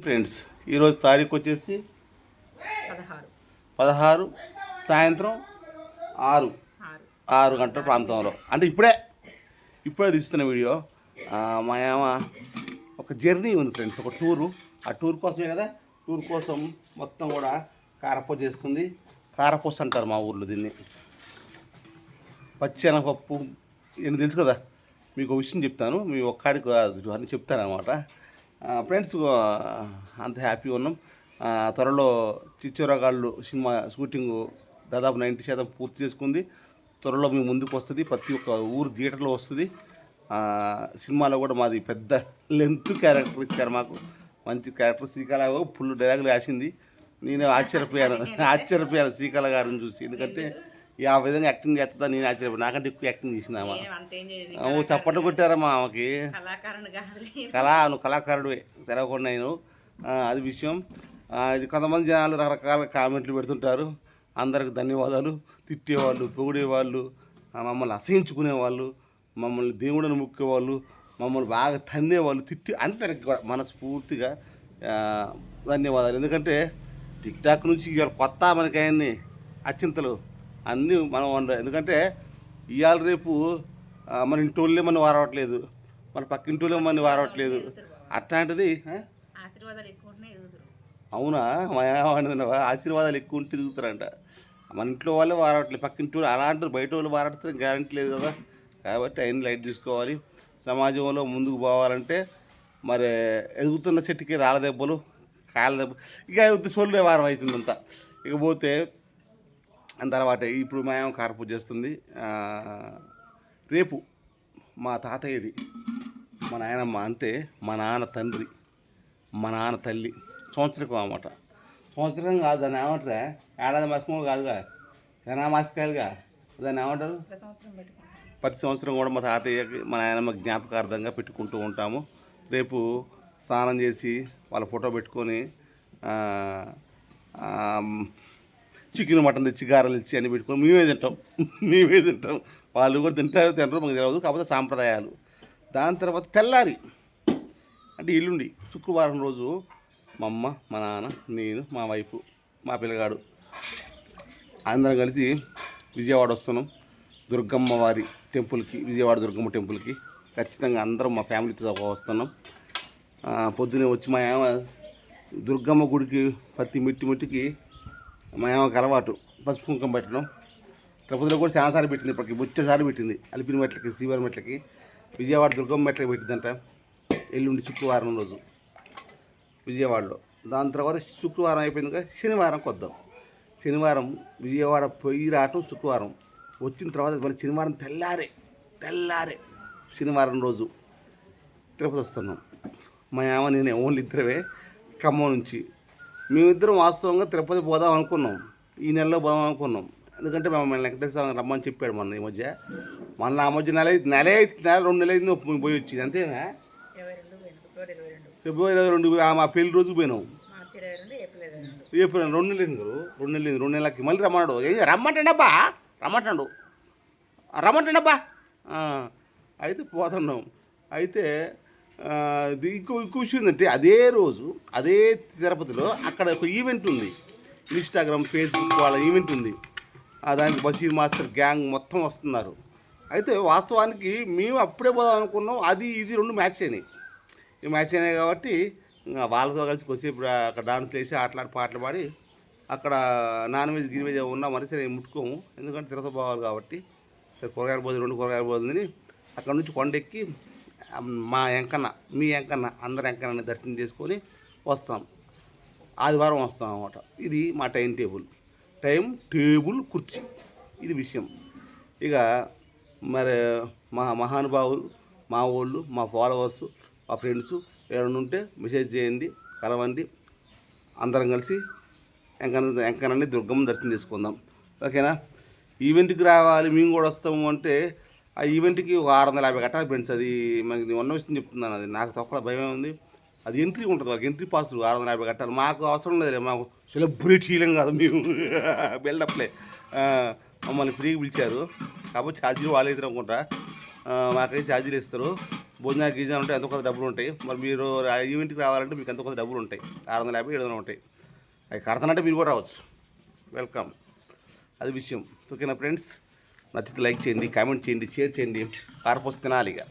Friends ఈరోజు తారీఖు వచ్చేసి పదహారు. పదహారు సాయంత్రం ఆరు. ఆరు. గంటల ప్రాంతంలో. అంటే ఇప్పుడే ఇప్పుడే తీస్తున్న వీడియో. మా ఒక జర్నీ ఉంది ఫ్రెండ్స్ ఒక టూరు. ఆ టూర్ కోసమే కదా టూర్ కోసం మొత్తం కూడా కారపూస చేస్తుంది. కారపూస అంటారు మా ఊర్లో దీన్ని. పచ్చెనపప్పు నేను తెలుసు కదా? మీకు విషయం చెప్తాను మీ ఒక్కడికి అని చెప్తాను అనమాట ఫ్రెండ్స్ అంత హ్యాపీగా ఉన్నాం. త్వరలో చిచ్చోరగాళ్ళు సినిమా షూటింగ్ దాదాపు నైంటీ శాతం పూర్తి చేసుకుంది. త్వరలో మీ ముందుకు వస్తుంది. ప్రతి ఒక్క ఊరు థియేటర్లో వస్తుంది. సినిమాలో కూడా మాది పెద్ద లెంత్ క్యారెక్టర్ ఇచ్చారు మాకు. మంచి క్యారెక్టర్ శ్రీకళ ఫుల్ డైలాగులు రాసింది. నేను ఆశ్చర్యపోయాను. ఆశ్చర్యపోయాను శ్రీకళ గారిని చూసి. ఎందుకంటే ఆ విధంగా యాక్టింగ్ చేస్తుందా నేను ఆశ్చర్యపోయాను నాకంటే ఎక్కువ యాక్టింగ్ చేసినామా ఓ చప్పట్లు కొట్టారమ్మా ఆమెకి? కళా నువ్వు కళాకారుడివే తెలవకుండా నేను. అది విషయం. ఇది కొంతమంది జనాలు రకరకాల కామెంట్లు పెడుతుంటారు. అందరికి ధన్యవాదాలు. తిట్టేవాళ్ళు పొగిడేవాళ్ళు మమ్మల్ని అసహించుకునేవాళ్ళు మమ్మల్ని దేవుడిని ముక్కేవాళ్ళు మమ్మల్ని బాగా తన్నేవాళ్ళు తిట్టి అందరికి కూడా మనస్ఫూర్తిగా ధన్యవాదాలు. ఎందుకంటే టిక్ టాక్ నుంచి ఇవాళ కొత్త మనకి ఆయన్ని అచ్చింతలు అన్నీ మనం వండ ఎందుకంటే ఇవాళ రేపు మన ఇంటోళ్ళే మనం వారవట్లేదు. మన పక్కింటోళ్ళే మనం వారవట్లేదు. అట్లాంటిది అవునా? మా ఆశీర్వాదాలు ఎక్కువ ఉంటే తిరుగుతారంట. మన ఇంట్లో వాళ్ళే వారవట్లేదు. పక్కింటి వాళ్ళు అలాంటి బయట వాళ్ళు వారాడితే గ్యారంటీ లేదు కదా. కాబట్టి అయిన లైట్ తీసుకోవాలి. సమాజంలో ముందుకు పోవాలంటే మరి ఎదుగుతున్న చెట్టుకి రాళ్ళ దెబ్బలు కాళ్ళ దెబ్బలు ఇక సొల్లు వారం అవుతుందంతా ఇక అలవాటే ఇప్పుడు మా ఏమో కారపూజ చేస్తుంది. రేపు మా తాతయ్యది మా నాయనమ్మ అంటే మా నాన్న తండ్రి మా నాన్న తల్లి సంవత్సరం అన్నమాట. సంవత్సరం కాదు దాన్ని ఏమంటారా? ఏడాది మాసం కాదుగా? జనా మాసకాలుగా దాన్ని ఏమంటారు? ప్రతి సంవత్సరం కూడా మా తాతయ్యకి మా నాయనమ్మ జ్ఞాపకార్థంగా పెట్టుకుంటూ ఉంటాము. రేపు స్నానం చేసి వాళ్ళ ఫోటో పెట్టుకొని చికెన్ మటన్ తెచ్చి గారెలు ఇచ్చి అన్ని పెట్టుకొని మేమే తింటాం. మేమే తింటాం. వాళ్ళు కూడా తింటారో తినరు మాకు తెలియదు కాకపోతే సాంప్రదాయాలు. దాని తర్వాత తెల్లారి అంటే ఎల్లుండి శుక్రవారం రోజు మా అమ్మ మా నాన్న నేను మా వైఫ్ మా పిల్లగాడు అందరం కలిసి విజయవాడ వస్తున్నాం. దుర్గమ్మ వారి టెంపుల్కి విజయవాడ దుర్గమ్మ టెంపుల్కి. ఖచ్చితంగా అందరం మా ఫ్యామిలీతో వస్తున్నాం. పొద్దునే వచ్చి మా దుర్గమ్మ గుడికి ప్రతి మిట్టి మిట్టికి మా ఏమకి అలవాటు. పసుపు కుంకం పెట్టడం. తిరుపతిలో కూడా చాలాసార్లు పెట్టింది ఇప్పటికి. బొచ్చసార్లు పెట్టింది. అలిపిన మెట్లకి శ్రీవారి మెట్లకి విజయవాడ దుర్గమ్మ మెట్లకి పెట్టిందంట. ఎల్లుండి శుక్రవారం రోజు విజయవాడలో. దాని తర్వాత శుక్రవారం అయిపోయింది శనివారం శనివారంకి వద్దాం శనివారం విజయవాడ పోయి రావటం శుక్రవారం. వచ్చిన తర్వాత మళ్ళీ శనివారం తెల్లారే తెల్లారే శనివారం రోజు తిరుపతి వస్తున్నాం. మా యామ నేను ఓన్లీ ఇద్దరమే ఖమ్మం నుంచి మేమిద్దరం వాస్తవంగా తిరుపతి పోదాం అనుకున్నాం. ఈ నెలలో పోదాం అనుకున్నాం. ఎందుకంటే మేము వెంకటేశ్వర స్వామి రమ్మని చెప్పాడు మొన్న ఈ మధ్య. మొన్న ఆ మధ్య నెల నెల అయితే నెల రెండు నెలలు అయింది పోయి వచ్చింది. అంతేనా? ఫిబ్రవరి ఇరవై రెండు. మా పెళ్ళి రోజుకు పోయినాం. ఏప్రిల్ రెండు. నెలలు అయింది గురు. రెండు నెలలు రెండు నెలలకి మళ్ళీ రమ్మన్నాడు. ఏం రమ్మంటాడబ్బా. రమ్మంటాడు రమ్మంటాడబ్బా అయితే పోతున్నాం. అయితే ఇది ఇంకో ఇంకో అదే రోజు అదే తిరుపతిలో అక్కడ ఒక ఈవెంట్ ఉంది. ఇన్స్టాగ్రామ్ ఫేస్బుక్ వాళ్ళ ఈవెంట్ ఉంది. దానికి బషీర్ మాస్టర్ గ్యాంగ్ మొత్తం వస్తున్నారు. అయితే వాస్తవానికి మేము అప్పుడే పోదాం అనుకున్నాం. అది ఇది రెండు మ్యాచ్ అయినాయి. ఈ మ్యాచ్ అయినాయి కాబట్టి ఇంకా వాళ్ళతో కలిసి కొద్దిసేపు అక్కడ డాన్స్ వేసి ఆటలాడి పాటలు పాడి అక్కడ నాన్ వెజ్ గిన్ వెజ్ ఉన్నా మరి సరే ముట్టుకోము. ఎందుకంటే తిరస కాబట్టి సరే కూరగాయల భోజనం రెండు కూరగాయల భోజనం అక్కడ నుంచి కొండెక్కి మా ఎంకన్న మీ ఎంకన్న అందరి ఎంకన్న దర్శనం చేసుకొని వస్తాం. ఆదివారం వస్తాం అన్నమాట. ఇది మా టైం టేబుల్. టైం టేబుల్ కుర్చీ. ఇది విషయం. ఇక మరి మా మహానుభావులు మా వాళ్ళు మా ఫాలోవర్స్ మా ఫ్రెండ్స్ ఎవరైనా ఉంటే మెసేజ్ చేయండి కలవండి. అందరం కలిసి ఎంకన్న ఎంకనని దుర్గమ్మ దర్శనం చేసుకుందాం. ఓకేనా? ఈవెంట్కి రావాలి మేము కూడా వస్తాము అంటే ఆ ఈవెంట్కి ఒక ఆరు వందల యాభై కట్టాలి ఫ్రెండ్స్. అది మనకి నేను ఉన్న విషయం చెప్తున్నాను. అది నాకు తక్కువ భయమే ఉంది. అది ఎంట్రీ ఉంటుంది వాళ్ళకి ఎంట్రీ పాస్ ఆరు వందల యాభై కట్టాలి. మాకు అవసరం లేదు మాకు సెలబ్రిటీ చేయలేం కాదు మేము. బిల్డప్లే మమ్మల్ని ఫ్రీగా పిలిచారు. కాబట్టి ఛార్జీలు వాళ్ళు అయితే అనుకుంటా మాకైతే ఛార్జీలు ఇస్తారు. భోజనాలు గీజాలు ఉంటాయి ఎంత కొంత డబ్బులు ఉంటాయి. మరి మీరు ఆ ఈవెంట్కి రావాలంటే మీకు ఎంత కొంత డబ్బులు ఉంటాయి. ఆరు వందల యాభై ఏడు వందలు ఉంటాయి. అవి కడతానంటే మీరు కూడా రావచ్చు. వెల్కమ్ అది విషయం. ఓకేనా ఫ్రెండ్స్? నచ్చితే లైక్ చేయండి కామెంట్ చేయండి షేర్ చేయండి. కార్పోస్ తినాలి ఇక